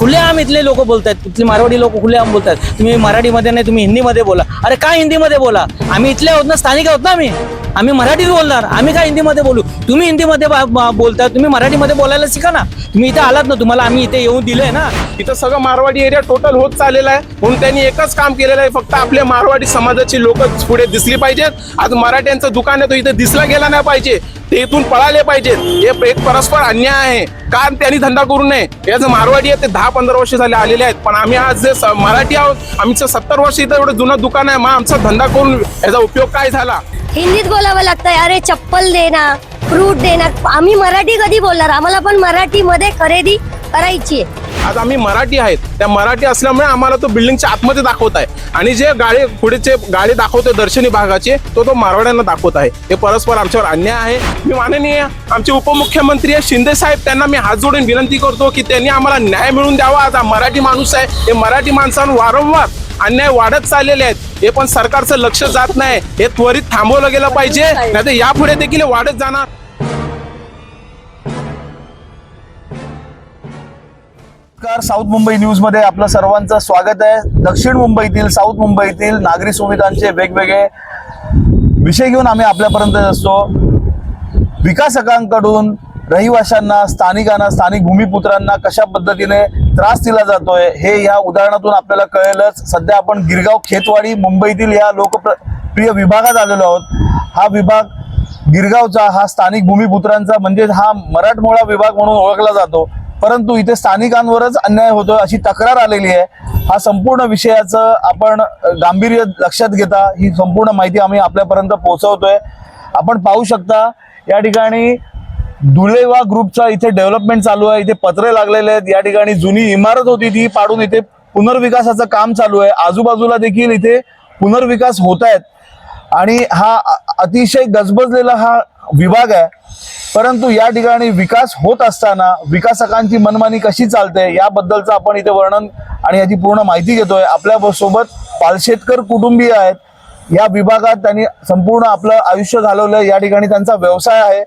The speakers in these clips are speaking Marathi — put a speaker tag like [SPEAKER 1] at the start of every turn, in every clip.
[SPEAKER 1] खुलेआम इथले लोक बोलतात इथले मारवाडी लोक खुलेआम बोलतात तुम्ही मराठीमध्ये नाही तुम्ही हिंदीमध्ये बोला. अरे काय हिंदीमध्ये बोला? आम्ही इथले आहोत ना स्थानिक आहोत ना आम्ही? आम्ही मराठीत बोलणार. आम्ही काय हिंदीमध्ये बोलू? तुम्ही हिंदीमध्ये बा- बोलताय तुम्ही मराठीमध्ये बोलायला शिका ना. तुम्ही इथे आलात ना तुम्हाला आम्ही इथे येऊन दिलंय ना.
[SPEAKER 2] इथं सगळं मारवाडी एरिया टोटल होत चाललेला आहे. म्हणून त्यांनी एकच काम केलेलं आहे फक्त आपल्या मारवाडी समाजाची लोक पुढे दिसली पाहिजेत. आज मराठ्यांचं दुकान आहे तो इथे दिसला गेला नाही पाहिजे. ते इथून पळाले पाहिजेत. हे एक परस्पर अन्याय आहे. कारण त्यांनी धंदा करू नये. याचं मारवाडी आहे ते दहा पंधरा वर्ष झाले आलेले आहेत. पण आम्ही आज जे स- मराठी आहोत आमचं सत्तर वर्ष इथं एवढं जुनं दुकान आहे मग आमचा धंदा करून याचा उपयोग काय झाला?
[SPEAKER 3] हिंदीत बोलावं लागतंय अरे चप्पल दे फ्रूट दे आम्ही मराठी कधी बोलणार? आम्हाला पण मराठीमध्ये खरेदी करायची आहे.
[SPEAKER 2] आज आम्ही मराठी आहेत. त्या मराठी असल्यामुळे आम्हाला तो बिल्डिंगच्या आतमध्ये दाखवत आहे. आणि जे गाडी पुढेचे गाडी दाखवते दर्शनी भागाचे तो तो मारवाड्यांना दाखवत आहे. हे परस्पर आमच्यावर अन्याय आहे. मी माननीय आमचे उपमुख्यमंत्री आहे शिंदे साहेब त्यांना मी हात जोडून विनंती करतो की त्यांनी आम्हाला न्याय मिळून द्यावा. आज हा मराठी माणूस आहे. हे मराठी माणसांवर वारंवार अन्याय वाढत चाललेले आहेत. हे पण सरकारचं लक्ष जात नाही. हे त्वरित थांबवलं गेलं पाहिजे. नाही यापुढे देखील वाढत जाणार.
[SPEAKER 4] नमस्कार. साऊथ मुंबई न्यूजमध्ये आपलं सर्वांचं स्वागत आहे. दक्षिण मुंबईतील साऊथ मुंबईतील नागरी सुविधांचे वेगवेगळे विषय घेऊन आम्ही आपल्यापर्यंत असतो. विकासकांकडून रहिवाशांना स्थानिकांना स्थानिक भूमिपुत्रांना कशा पद्धतीने त्रास दिला जातोय हे या उदाहरणातून आपल्याला कळेलच. सध्या आपण गिरगाव खेतवाडी मुंबईतील या लोकप्रिय विभागात आलेलो आहोत. हा विभाग गिरगावचा हा स्थानिक भूमिपुत्रांचा म्हणजे हा मराठमोळा विभाग म्हणून ओळखला जातो. परंतु इथे स्थानिकांवरच अन्याय होतोय अशी तक्रार आलेली आहे. हा संपूर्ण विषयाचं आपण गांभीर्य लक्षात घेता. ही संपूर्ण माहिती आम्ही आपल्यापर्यंत पोहोचवतोय. आपण पाहू शकता या ठिकाणी दुलेवा ग्रुपचा इथे डेव्हलपमेंट चालू आहे. इथे पत्रे लागलेले आहेत. या ठिकाणी जुनी इमारत होती ती पाडून इथे पुनर्विकासाचं काम चालू आहे. आजूबाजूला देखील इथे पुनर्विकास होत आहेत. आणि हा अतिशय गजबजलेला हा विभाग आहे. परंतु या ठिकाणी विकास होत असताना विकासकांची मनमानी कशी चालते याबद्दलचं आपण इथे वर्णन आणि याची पूर्ण माहिती घेतोय. आपल्यासोबत पालशेतकर कुटुंबीय आहेत. या विभागात त्यांनी संपूर्ण आपलं आयुष्य घालवलं या ठिकाणी त्यांचा व्यवसाय आहे.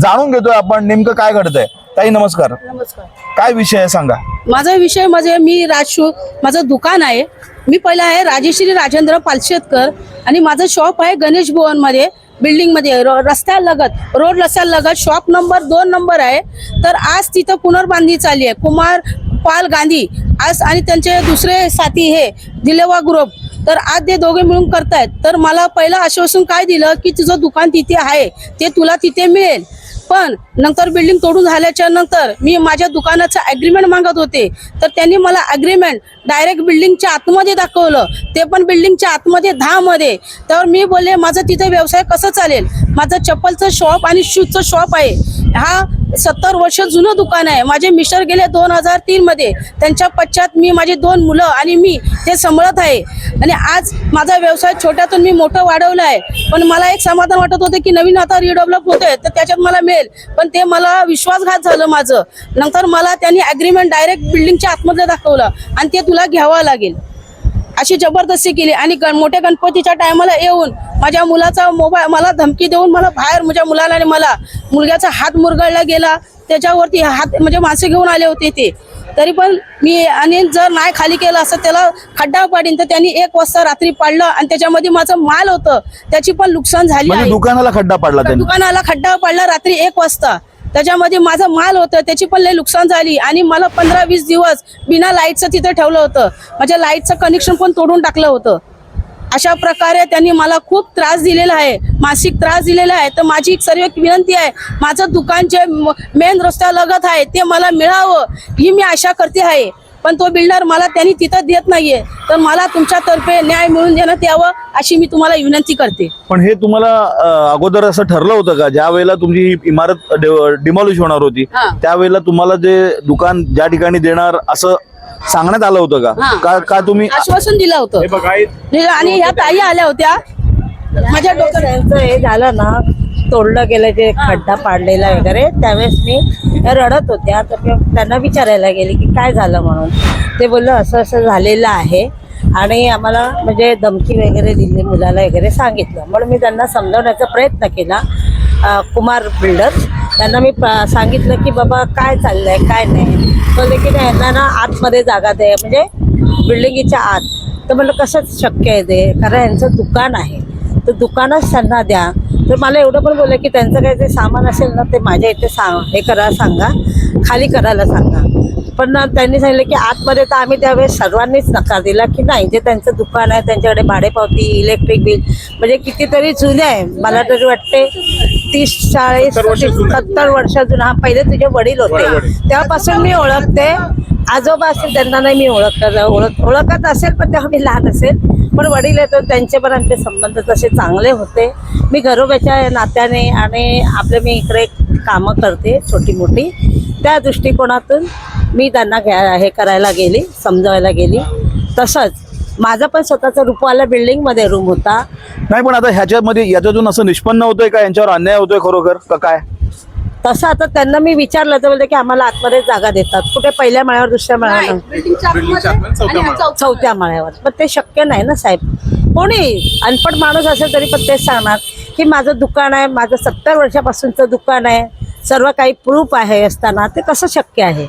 [SPEAKER 4] जाणून घेतोय आपण नेमकं काय घडतंय. ताई नमस्कार.
[SPEAKER 5] नमस्कार.
[SPEAKER 4] काय विषय आहे सांगा.
[SPEAKER 5] माझा विषय म्हणजे मी राजशू माझं दुकान आहे. मी पहिला आहे राजेश्री राजेंद्र पालशेतकर आणि माझं शॉप आहे गणेश भवनमध्ये बिल्डिंगमध्ये रस्त्यालगत रोड रस्त्यालगत शॉप नंबर दोन नंबर आहे. तर आज तिथं पुनर्बांधणी चालली आहे. कुमार पाल गांधी आज आणि त्यांचे दुसरे साथी हे दिलेवा ग्रुप तर आज ते दोघे मिळून करतायत. तर मला पहिलं आश्वासन काय दिलं की तुझं दुकान तिथे आहे. ते तुला तिथे मिळेल. पण नंतर बिल्डिंग तोडून झाल्याच्यानंतर मी माझ्या दुकानाचं अग्रीमेंट मागत होते. तर त्यांनी मला अग्रीमेंट डायरेक्ट बिल्डिंगच्या आतमध्ये दाखवलं. ते पण बिल्डिंगच्या आतमध्ये दहा मध्ये तर मी बोलले माझं तिथे व्यवसाय कसं चालेल? माझं चप्पलचं शॉप आणि शूजचं शॉप आहे. हा सत्तर वर्ष जुनं दुकान आहे. माझे मिस्टर गेले दोन हजार तीन मध्ये. त्यांच्या पश्चात मी माझी दोन मुलं आणि मी ते सांभाळत आहे. आणि आज माझा व्यवसाय छोट्यातून मी मोठं वाढवलं आहे. पण मला एक समाधान वाटत होतं की नवीन आता रिडेव्हलप होतोय तर त्याच्यात मला मिळेल. पण ते मला विश्वासघात झालं माझं. नंतर मला त्यांनी अग्रीमेंट डायरेक्ट बिल्डिंगच्या आतमधलं दाखवलं आणि ते तुला घ्यावं लागेल. अशी जबरदस्ती केली आणि गण मोठ्या गणपतीच्या टायमाला येऊन माझ्या मुलाचा मोबाईल मला धमकी देऊन मला बाहेर माझ्या मुलाला आणि मला मुलग्याचा हात मुरगळला गेला. त्याच्यावरती हात म्हणजे माणसं घेऊन आले होते ते. तरी पण मी आणि जर नाही खाली केलं असं त्याला खड्डा पाडीन तर त्यांनी एक वाजता रात्री पाडलं आणि त्याच्यामध्ये माझं माल होतं. त्याची पण नुकसान झाली
[SPEAKER 4] म्हणजे दुकानाला खड्डा पाडला
[SPEAKER 5] दुकानाला खड्डा पडला रात्री एक वाजता. त्याच्यामध्ये माझं माल होतं त्याची पण लई नुकसान झाली. आणि मला पंधरा वीस दिवस बिना लाईटचं तिथं ठेवलं होतं. माझ्या लाईटचं कनेक्शन पण तोडून टाकलं होतं. अशा प्रकारे त्यांनी मला खूप त्रास दिलेला आहे. मानसिक त्रास दिलेला आहे. तर माझी एक सर्व विनंती आहे. माझं दुकान जे मेन रस्त्यालगत आहे ते मला मिळावं ही मी आशा करते आहे. पण तो बिल्डर मला त्यांनी तिथं देत नाहीये. तर मला तुमच्यातर्फे न्याय मिळून देण्यात यावं अशी मी तुम्हाला विनंती करते.
[SPEAKER 4] पण हे तुम्हाला अगोदर असं ठरलं होतं का? ज्या वेळेला तुमची ही इमारत डिमॉलिश होणार होती. त्यावेळेला तुम्हाला जे दुकान ज्या ठिकाणी देणार असं सांगण्यात आलं होतं का. का का तुम्ही
[SPEAKER 5] आश्वासन दिलं होतं.
[SPEAKER 2] हे बघा हे
[SPEAKER 5] आणि ह्या ताई आल्या होत्या. माझ्या डोक्यात
[SPEAKER 6] हे झालं ना तोडलं गेलं जे खड्डा पाडलेला वगैरे त्यावेळेस मी रडत होत्या तर त्यांना विचारायला गेले की काय झालं म्हणून. ते बोललं असं असं झालेलं आहे. आणि आम्हाला म्हणजे धमकी वगैरे दिली मुलाला वगैरे सांगितलं. म्हणून मी त्यांना समजवण्याचा प्रयत्न केला. कुमार बिल्डर्स त्यांना मी सांगितलं की बाबा काय चाललंय काय नाही. बोलले की नाही यांना ना आतमध्ये जागा दे. म्हणजे बिल्डिंगीच्या आत. तर म्हटलं कसं शक्य आहे ते? कारण यांचं दुकान आहे. तर दुकानच त्यांना द्या. तर मला एवढं पण बोललं की त्यांचं काही ते सामान असेल ना ते माझ्या इथे सांग हे करायला सांगा. खाली करायला सांगा. पण ना त्यांनी सांगितलं की आतमध्ये तर आम्ही त्यावेळेस सर्वांनीच नकार दिला की नाही जे त्यांचं दुकान आहे त्यांच्याकडे भाडेपावती इलेक्ट्रिक बिल म्हणजे कितीतरी जुने आहे. मला तरी वाटते तीस चाळीस
[SPEAKER 2] सत्तर वर्ष जुनं.
[SPEAKER 6] हा पहिले तुझे वडील होते. तेव्हापासून मी ओळखते. आजोबा असेल त्यांना नाही मी ओळखत ओळख ओळखत असेल पण तेव्हा मी लहान असेल. पण वडील येतात त्यांचे पण आमचे संबंध तसे चांगले होते. मी घरोब्याच्या नात्याने आणि आपले मी इकडे कामं करते छोटी मोठी. त्या दृष्टिकोनातून मी त्यांना घ्या हे करायला गेली समजावायला गेली. तसंच माझा पण स्वतःचा रुपवाला बिल्डिंगमध्ये रूम होता.
[SPEAKER 4] नाही पण आता ह्याच्यामध्ये याच्यातून असं निष्पन्न होतोय का? यांच्यावर अन्याय होतोय खरोखर का काय?
[SPEAKER 6] तसं आता त्यांना मी विचारलं तर बोलते की आम्हाला आतमध्ये जागा देतात. कुठे पहिल्या माळ्यावर दुसऱ्या माळ्यावर?
[SPEAKER 2] चौथ्या माळ्यावर.
[SPEAKER 6] पण ते शक्य नाही ना साहेब. कोणी? अनपट माणूस असेल तरी पण तेच सांगणार की माझं दुकान आहे माझं सत्तर वर्षापासूनचं दुकान आहे सर्व काही प्रूफ आहे असताना ते कसं शक्य आहे?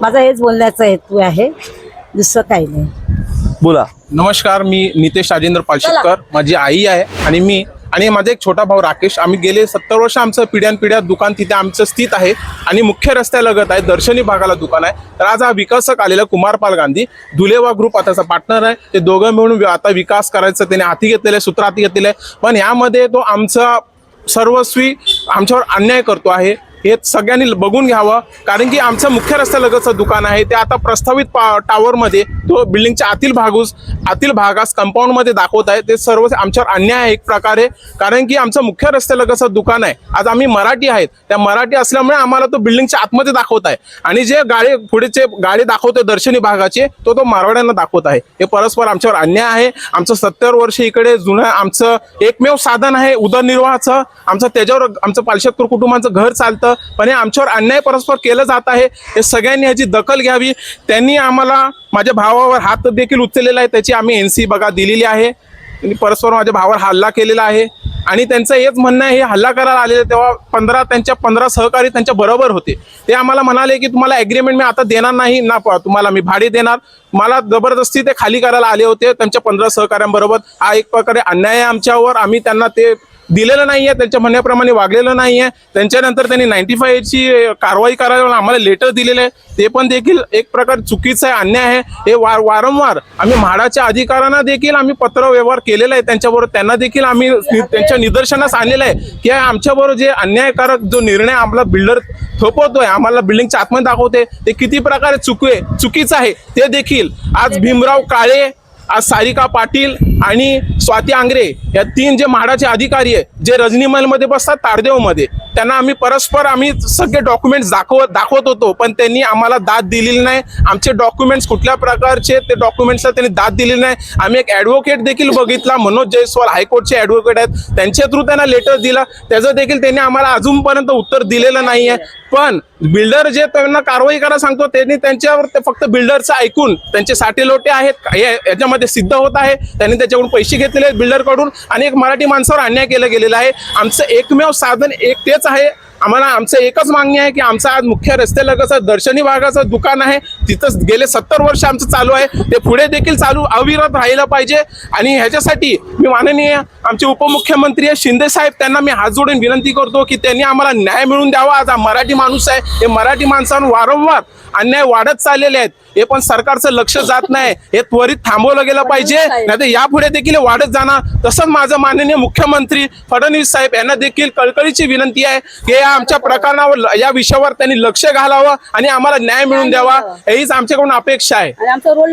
[SPEAKER 6] माझा हेच बोलण्याचा हेतू आहे दुसरं काही नाही.
[SPEAKER 4] बोला.
[SPEAKER 2] नमस्कार मी नितेश राजेंद्र पालशेटकर माझी आई आहे आणि मी आणि माझा एक छोटा भाऊ राकेश आम्ही गेले सत्तर वर्ष आमचं पिढ्यानपिढ्या दुकान तिथे आमचं स्थित आहे आणि मुख्य रस्त्यालगत आहे दर्शनी भागाला दुकान आहे. तर आज हा विकासक आलेला कुमारपाल गांधी दुलेवा ग्रुप आताचा पार्टनर आहे. ते दोघं मिळून आता विकास करायचं त्याने हाती घेतलेलं आहे सूत्र हाती घेतलेलं आहे. पण यामध्ये तो आमचा सर्वस्वी आमच्यावर अन्याय करतो आहे. हे सगळ्यांनी बघून घ्यावं. कारण की आमचं मुख्य रस्त्यालगतचं दुकान आहे ते आता प्रस्तावित पा टावरमध्ये तो बिल्डिंगच्या आतील भागूस आतील भागास कंपाऊंडमध्ये दाखवत आहे. ते सर्व आमच्यावर अन्याय आहे एक प्रकारे. कारण की आमचं मुख्य रस्त्यालगतचं दुकान आहे. आज आम्ही मराठी आहेत. त्या मराठी असल्यामुळे आम्हाला तो बिल्डिंगच्या आतमध्ये दाखवत आहे. आणि जे गाडी पुढेचे गाडी दाखवतोय दर्शनी भागाचे तो तो मारवाड्यांना दाखवत आहे. हे परस्पर आमच्यावर अन्याय आहे. आमचं सत्तर वर्ष इकडे जुनं आमचं एकमेव साधन आहे उदरनिर्वाहाचं. आमचं त्याच्यावर आमचं पालशेतपूर कुटुंबाचं घर चालतं. पण हे आमच्यावर अन्याय परस्पर केलं जात आहे. हे सगळ्यांनी ह्याची दखल घ्यावी. त्यांनी आम्हाला माझ्या भावावर हात देखील उचललेला आहे. त्याची आम्ही एन सी बघा दिलेली आहे. परस्पर माझ्या भावावर हल्ला केलेला आहे. आणि त्यांचं हेच म्हणणं आहे हे हल्ला करायला आलेले तेव्हा पंधरा त्यांच्या पंधरा सहकारी त्यांच्या बरोबर होते. ते आम्हाला म्हणाले की तुम्हाला ॲग्रीमेंट मी आता देणार नाही. ना तुम्हाला मी भाडे देणार. मला जबरदस्ती ते खाली करायला आले होते. त्यांच्या पंधरा सहकाऱ्यांबरोबर. हा एक प्रकारे अन्याय आहे आमच्यावर. आम्ही त्यांना ते दिलेलं नाहीये त्यांच्या म्हणण्याप्रमाणे वागलेलं नाहीये. त्यांच्यानंतर त्यांनी नाईन्टी ची कारवाई करायला आम्हाला लेटर दिलेलं आहे ते पण देखील एक प्रकार चुकीचं आहे अन्याय आहे. हे वार वारंवार आम्ही म्हाडाच्या अधिकाऱ्यांना देखील आम्ही पत्र व्यवहार केलेला आहे. त्यांच्याबरोबर त्यांना देखील आम्ही नि- त्यांच्या निदर्शनास आणलेलं आहे. की आमच्याबरोबर जे अन्यायकारक जो निर्णय आम्हाला बिल्डर थोपवतोय आम्हाला बिल्डिंगच्या आतमध्ये दाखवते ते किती प्रकारे चुकवे चुकीचं आहे ते देखील आज भीमराव काळे आज सारिका पाटील आणि स्वाती आंग्रे या तीन जे म्हाडाचे अधिकारी आहे जे रजनीमलमध्ये बसतात तारदेवमध्ये. त्यांना आम्ही परस्पर आम्ही सगळे डॉक्युमेंट्स दाखवत दाखवत होतो पण त्यांनी आम्हाला दाद दिलेली नाही. आमचे डॉक्युमेंट्स कुठल्या प्रकारचे ते डॉक्युमेंट्सला त्यांनी दाद दिलेली नाही. आम्ही एक ॲडव्होकेट देखील बघितला मनोज जयस्वाल हायकोर्टचे ॲडव्होकेट आहेत. त्यांच्या थ्रू त्यांना लेटर दिला. त्याचं देखील त्यांनी आम्हाला अजूनपर्यंत उत्तर दिलेलं नाही आहे पण बिल्डर जे त्यांना कारवाई करायला सांगतो त्यांनी त्यांच्यावर ते फक्त बिल्डरचं ऐकून त्यांचे साठे लोटे आहेत हे याच्यामध्ये सिद्ध होत आहे. त्यांनी त्याच्याकडून पैसे घेतलेले आहेत बिल्डरकडून आणि एक मराठी माणसावर अन्याय केला गेलेला आहे. आमचं एकमेव साधन एक तेच आहे. आम्हाला आमचं एकच मागणी आहे की आमचं आज मुख्य रस्त्यालगतचं दर्शनी भागाचं दुकान आहे. तिथं गेले सत्तर वर्ष आमचं चालू आहे. ते पुढे देखील चालू अविरत राहिलं पाहिजे. आणि ह्याच्यासाठी मी माननीय आमचे उपमुख्यमंत्री आहे शिंदे साहेब त्यांना मी हात जोडून विनंती करतो की त्यांनी आम्हाला न्याय मिळवून द्यावा. आज हा मराठी माणूस आहे. हे मराठी माणसानं वारंवार अन्याय वाढत चाललेले आहेत. हे पण सरकारचं लक्ष जात नाही. हे त्वरित थांबवलं गेलं पाहिजे. नाही. तर यापुढे देखील वाढत जाणार. तसंच माझं माननीय मुख्यमंत्री फडणवीस साहेब यांना देखील कळकळीची विनंती आहे की या आमच्या प्रकरणावर या विषयावर त्यांनी लक्ष घालावं आणि आम्हाला न्याय मिळवून द्यावा. हीच आमच्याकडून अपेक्षा आहे.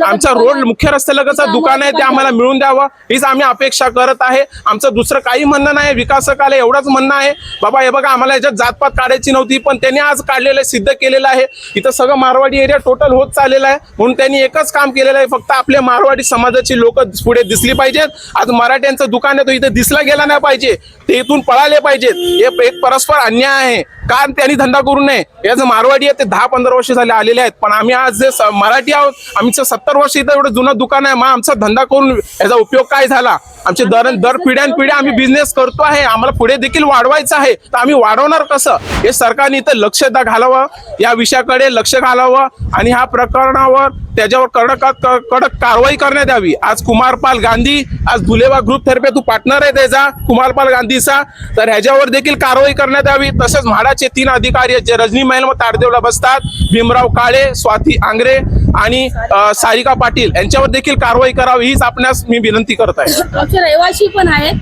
[SPEAKER 5] आमचं रोड
[SPEAKER 2] मुख्य रस्त्यालगतचा दुकान आहे ते आम्हाला मिळून द्यावं. हीच आम्ही अपेक्षा करत आहे. आमचं दुसरं काही म्हणणं नाही. विकासकाला एवढंच म्हणणं आहे. बाबा हे बघा आम्हाला याच्यात जातपात काढायची नव्हती पण त्यांनी आज काढलेलं सिद्ध केलेलं आहे. इथं सगळं मारवाडी एरिया टोटल होत चाललेला आहे. म्हणून त्यांनी एकच काम केलेलं आहे फक्त आपल्या मारवाडी समाजाची लोक पुढे दिसली पाहिजेत. आज मराठ्यांचं दुकान आहे तो इथं दिसला गेला नाही पाहिजे. ते इथून पळाले पाहिजेत. हे एक परस्पर अन्याय आहे. कारण त्यांनी धंदा करू नये? याचं मारवाडी आहे ते दहा पंधरा वर्ष झाले आलेले आहेत. पण आम्ही आज जे मराठी आहोत आमचं सत्तर वर्ष इथं एवढं जुनं दुकान आहे. मग आमचा धंदा करून याचा उपयोग काय झाला? आमचे दर दर पिढ्यानपिढ्या आम्ही बिझनेस करतो आहे. आम्हाला पुढे देखील वाढवायचं आहे. तर आम्ही वाढवणार कसं? हे सरकारने इथं लक्ष दा- घालावं. या विषयाकडे लक्ष घालावं. आणि ह्या प्रकरणावर त्याच्यावर कडक कडक कारवाई करण्यात यावी. आज कुमारपाल गांधी आज धुलेवा ग्रुप थेरपी तू पार्टनर आहे त्याचा कुमारपाल गांधीचा. तर ह्याच्यावर देखील कारवाई करण्यात यावी. तसेच म्हाडाचे तीन अधिकारी आहेत जे रजनी महल व ताडदेवला बसतात. भीमराव काळे स्वाती आंग्रे. आणि सारिका पाटील यांच्यावर देखील कारवाई करावी हीच आपणास मी विनंती करत आहे.
[SPEAKER 5] आमचे रहिवासी पण आहेत.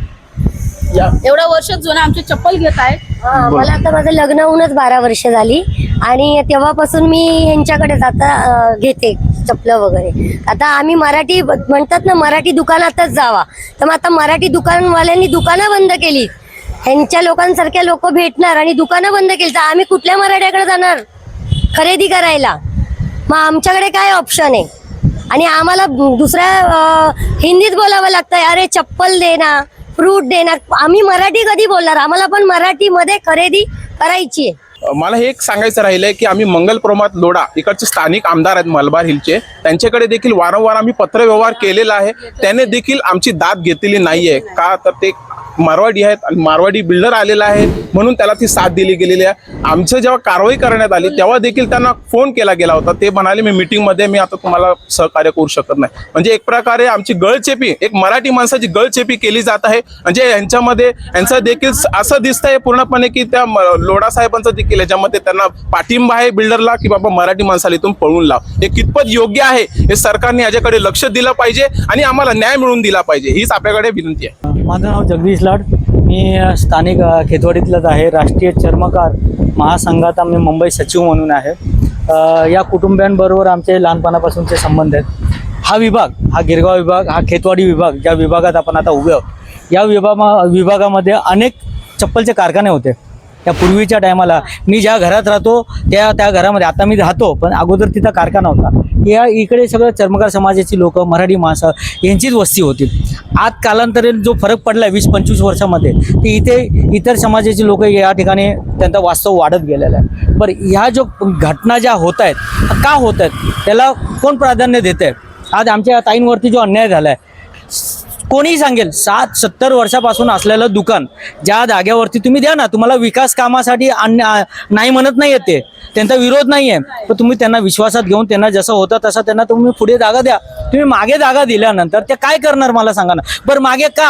[SPEAKER 5] एवढ्या वर्ष जुनं आमचे चप्पल घेत आहेत.
[SPEAKER 3] हा, मला आता माझं लग्न होऊनच बारा वर्ष झाली. आणि तेव्हापासून मी यांच्याकडेच आता अं, घेते चपलं वगैरे. आता आम्ही मराठी म्हणतात ना मराठी दुकानातच जावा. तर मग आता मराठी दुकानवाल्यांनी दुकानं बंद केली. ह्यांच्या लोकांसारख्या लोक भेटणार आणि दुकानं बंद केली. तर आम्ही कुठल्या मराठ्याकडे जाणार? खरेदी करायला. मग आमच्याकडे काय ऑप्शन आहे? आणि आम्हाला दुसऱ्या हिंदीत बोलावं लागतंय अरे चप्पल देना फ्रूट देणार आम्ही मराठी कधी बोलणार? आम्हाला पण मराठीमध्ये खरेदी करायची आहे.
[SPEAKER 2] मला हे एक सांगायचं राहिलंय की आम्ही मंगल लोडा लोढा इकडचे स्थानिक आमदार आहेत मलबार हिलचे त्यांच्याकडे देखील वारंवार आम्ही पत्रव्यवहार केलेला आहे. त्याने देखील आमची दाद घेतलेली नाहीये. का? तर ते मारवाडी आहेत आणि मारवाडी बिल्डर आलेला आहे म्हणून त्याला ती साथ दिली गेलेली आहे. आमचं जेव्हा कारवाई करण्यात आली तेव्हा देखील त्यांना फोन केला गेला होता. ते म्हणाले मी मीटिंगमध्ये मी आता तुम्हाला सहकार्य करू शकत नाही. म्हणजे एक प्रकारे आमची गळचेपी एक मराठी माणसाची गळचेपी केली जात आहे. म्हणजे यांच्यामध्ये यांचं देखील असं दिसतंय पूर्णपणे की त्या म- लोढा साहेबांचं देखील याच्यामध्ये त्यांना पाठिंबा आहे बिल्डरला की बाबा मराठी माणसाला इथून पळून लाव. हे कितपत योग्य आहे हे सरकारने याच्याकडे लक्ष दिलं पाहिजे आणि आम्हाला न्याय मिळवून दिला पाहिजे. हीच आपल्याकडे विनंती आहे.
[SPEAKER 1] माझं नाव जगदीश लाड. मी स्थानिक खेतवाडीतलंच आहे. राष्ट्रीय चर्मकार महासंघात आम्ही मुंबई सचिव म्हणून आहे. या कुटुंबियांबरोबर आमचे लहानपणापासूनचे संबंध आहेत. हा विभाग हा गिरगाव विभाग हा खेतवाडी विभाग ज्या विभागात आपण आता उभे आहोत या विभागा विभागामध्ये अनेक चप्पलचे कारखाने होते. त्या पूर्वीच्या टायमाला मी ज्या घरात राहतो त्या त्या घरामध्ये. आता मी राहतो पण अगोदर तिथं कारखाना होता. या इकडे सगळं चर्मकार समाजाची लोक मराठी माणसं यांचीच वस्ती होती. आज कालांतराने जो फरक पडला वीस पंचवीस वर्षामध्ये ते इथे इतर समाजाची लोक या ठिकाणी त्यांचा वास्तव वाढत गेलेला आहे. बरं ह्या जो घटना ज्या होत आहेत का होत आहेत त्याला कोण प्राधान्य देत आहे आज आमच्या ताईंवरती जो अन्याय झाला आहे कोणीही सांगेल सात सत्तर वर्षापासून असलेलं दुकान ज्या जागेवरती तुम्ही द्या ना तुम्हाला विकास कामासाठी नाही म्हणत नाही येते त्यांचा विरोध नाही आहे पण तुम्ही त्यांना विश्वासात घेऊन त्यांना जसं होतं तसं त्यांना तुम्ही पुढे जागा द्या. तुम्ही मागे जागा दिल्यानंतर ते काय करणार मला सांगा ना? बरं मागे का?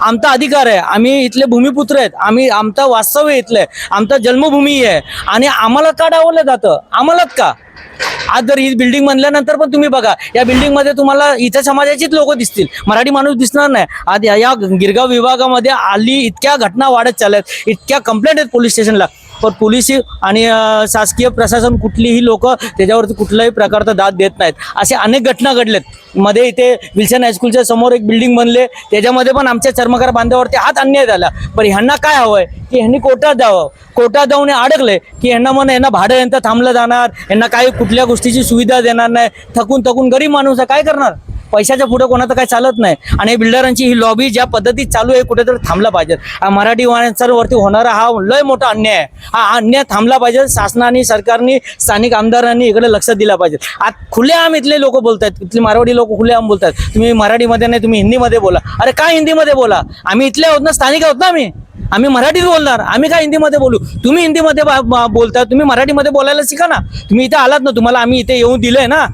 [SPEAKER 1] आमचा अधिकार आहे. आम्ही इथले भूमिपुत्र आहेत. आम्ही आमचा वास्तव्य इथलं आहे. आमचा जन्मभूमी आहे. आणि आम्हाला का डावलं जातं? आम्हालाच का? आज जर ही बिल्डिंग म्हणल्यानंतर पण तुम्ही बघा या बिल्डिंगमध्ये तुम्हाला इथं समाजाचीच लोक दिसतील. मराठी माणूस दिसणार नाही. आज या- या गिरगाव विभागामध्ये आली इतक्या घटना वाढत चालल्यात इतक्या कंप्लेंट आहेत पोलीस स्टेशनला पण पोलीस आणि शासकीय प्रशासन कुठलीही लोक त्याच्यावरती कुठल्याही प्रकारचा दाद देत नाहीत. असे अनेक घटना घडल्यात मध्ये इथे विल्सन हायस्कूलच्या समोर एक बिल्डिंग बनले. त्याच्यामध्ये पण आमच्या चर्मकार बांध्यावरती हात अन्याय झाला. पण ह्यांना काय हवंय? की ह्यांनी कोर्टात द्यावं कोर्टात जाऊन हे अडकले की ह्यांना म्हण यांना भाडं यांचं थांबलं जाणार. यांना काही कुठल्या गोष्टीची सुविधा देणार नाही. थकून थकून गरीब माणूस काय करणार? पैशाच्या पुढे कोणाचं काही चालत नाही. आणि बिल्डरांची ही लॉबी ज्या पद्धतीत चालू आहे कुठेतरी थांबला पाहिजे. मराठी माणसांवरती होणारा हा लय मोठा अन्याय आहे. हा अन्याय थांबला पाहिजे शासनाने सरकारने स्थानिक आमदारांनी इकडे लक्ष दिलं पाहिजे. आज खुलेआम इथले लोक बोलतात इथले मारवाडी लोक खुलेआम बोलतात तुम्ही मराठीमध्ये नाही तुम्ही हिंदीमध्ये बोला. अरे काय हिंदीमध्ये बोला? आम्ही इथले आहोत ना स्थानिक आहोत ना आम्ही? आम्ही मराठीत बोलणार. आम्ही काय हिंदीमध्ये बोलू? तुम्ही हिंदीमध्ये बा- बोलता तुम्ही मराठीमध्ये बोलायला शिका ना. तुम्ही इथे आलात ना तुम्हाला आम्ही इथे येऊन दिलंय ना.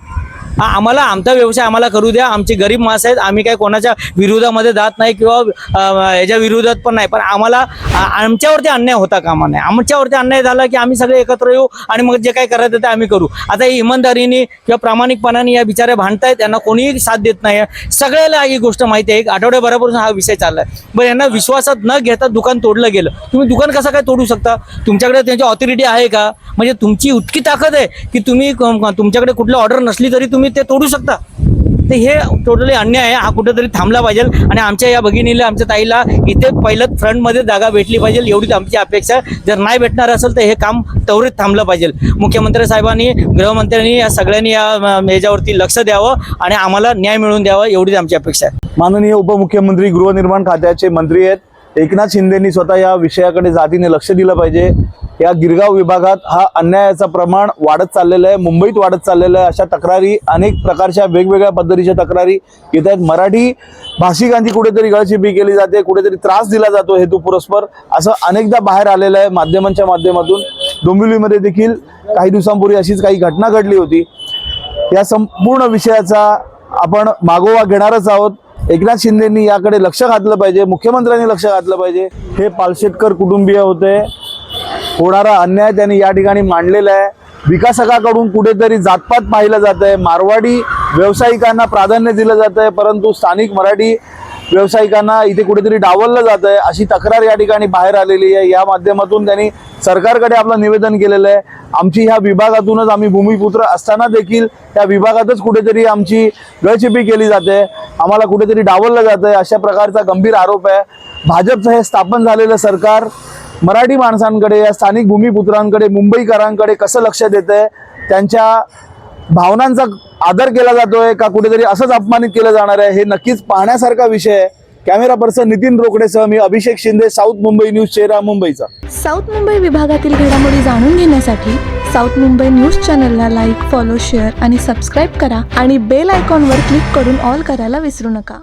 [SPEAKER 1] आम्हाला आमचा व्यवसाय आम्हाला करू द्या. आमचे गरीब माणसं आहेत. आम्ही काय कोणाच्या विरोधामध्ये जात नाही किंवा याच्या विरोधात पण नाही. पण आम्हाला आमच्यावरती अन्याय होता कामा नाही आमच्यावरती अन्याय झाला की आम्ही सगळे एकत्र येऊ आणि मग जे काही करायचं ते आम्ही करू. आता ही इमानदारीने किंवा प्रामाणिकपणाने या बिचारे भांडतायत. त्यांना कोणीही साथ देत नाही. सगळ्याला ही गोष्ट माहिती आहे. एक आठवड्याभरापासून हा विषय चाललाय. बरं यांना विश्वासात न घेता दुकान तोडलं गेलं. तुम्ही दुकान कसं काय तोडू शकता? तुमच्याकडे त्यांची ऑथॉरिटी आहे का? म्हणजे तुमची इतकी ताकद आहे की तुम्ही क- तुमच्याकडे कुठली ऑर्डर नसली तरी तुम्ही ते तोडू शकता. तर हे टोटली अन्याय आहे. हा कुठेतरी थांबला पाहिजे. आणि आमच्या या भगिनीला आमच्या ताईला इथे पहिलं फ्रंटमध्ये जागा भेटली पाहिजे. एवढीच आमची अपेक्षा आहे. जर नाही भेटणार असेल तर हे काम त्वरित थांबलं पाहिजे. मुख्यमंत्री साहेबांनी गृहमंत्र्यांनी या सगळ्यांनी या ह्याच्यावरती याच्यावरती लक्ष द्यावं आणि आम्हाला न्याय मिळवून द्यावा एवढीच आमची अपेक्षा आहे.
[SPEAKER 4] माननीय उपमुख्यमंत्री गृहनिर्माण खात्याचे मंत्री आहेत. एकनाथ शिंदेनी स्वतः या विषयाकडे जातीने लक्ष दिलं पाहिजे. या गिरगाव विभागात हा अन्यायाचं प्रमाण वाढत चाललेलं आहे मुंबईत वाढत चाललेलं आहे. अशा तक्रारी अनेक प्रकारच्या वेगवेगळ्या पद्धतीच्या तक्रारी येत आहेत. मराठी भाषिकांची कुठेतरी गळचिपी केली जाते कुठेतरी त्रास दिला जातो हेतू पुरस्पर. असं अनेकदा बाहेर आलेलं आहे माध्यमांच्या माध्यमातून. डोंबिवलीमध्ये देखील काही दिवसांपूर्वी अशीच काही घटना घडली होती. या संपूर्ण विषयाचा आपण मागोवा घेणारच आहोत. एकनाथ शिंदेंनी याकडे लक्ष घातलं पाहिजे मुख्यमंत्र्यांनी लक्ष घातलं पाहिजे. हे पालशेटकर कुटुंबीय होते. होणारा अन्याय त्यांनी या ठिकाणी मांडलेला आहे. विकासकाकडून कुठेतरी जातपात पाहिलं जात आहे मारवाडी व्यावसायिकांना प्राधान्य दिलं जात आहे परंतु स्थानिक मराठी व्यावसायिकांना इथे कुठेतरी डावललं जात आहे अशी तक्रार या ठिकाणी बाहेर आलेली आहे. या माध्यमातून त्यांनी सरकारकडे आपलं निवेदन केलेलं आहे. आमची ह्या विभागातूनच आम्ही भूमिपुत्र असताना देखील त्या विभागातच कुठेतरी आमची गळचिपी केली जाते. आम्हाला कुठेतरी डावललं जात आहे अशा प्रकारचा गंभीर आरोप आहे. भाजपचं हे स्थापन झालेलं सरकार मराठी माणसांकडे या स्थानिक भूमिपुत्रांकडे मुंबईकरांकडे कसं लक्ष देत आहे त्यांच्या भावनांचा आदर केला जातोय का कुठेतरी असंच अपमानित केलं जाणार आहे हे नक्कीच पाहण्यासारखा विषय आहे. कॅमेरा पर्सन नितीन रोकडेसह मी अभिषेक शिंदे साऊथ मुंबई न्यूज चेहरा मुंबईचा.
[SPEAKER 7] साऊथ मुंबई विभागातील घडामोडी जाणून घेण्यासाठी साऊथ मुंबई न्यूज चॅनलला लाईक फॉलो शेअर आणि सबस्क्राईब करा आणि बेल आयकॉनवर क्लिक करून ऑल करायला विसरू नका.